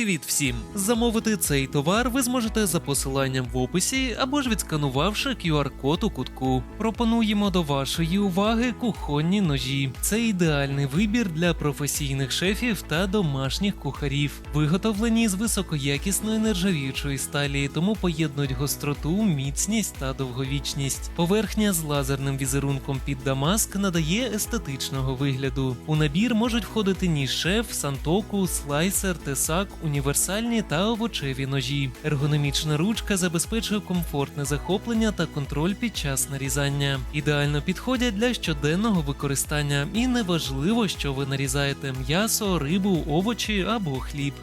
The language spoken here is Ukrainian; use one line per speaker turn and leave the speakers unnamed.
Привіт всім! Замовити цей товар ви зможете за посиланням в описі або ж відсканувавши QR-код у кутку. Пропонуємо до вашої уваги кухонні ножі. Це ідеальний вибір для професійних шефів та домашніх кухарів. Виготовлені з високоякісної нержавіючої сталі, тому поєднують гостроту, міцність та довговічність. Поверхня з лазерним візерунком під дамаск надає естетичного вигляду. У набір можуть входити ніж шеф, сантоку, слайсер, тесак, універсальні та овочеві ножі. Ергономічна ручка забезпечує комфортне захоплення та контроль під час нарізання. Ідеально підходять для щоденного використання, і неважливо, що ви нарізаєте м'ясо, рибу, овочі або хліб.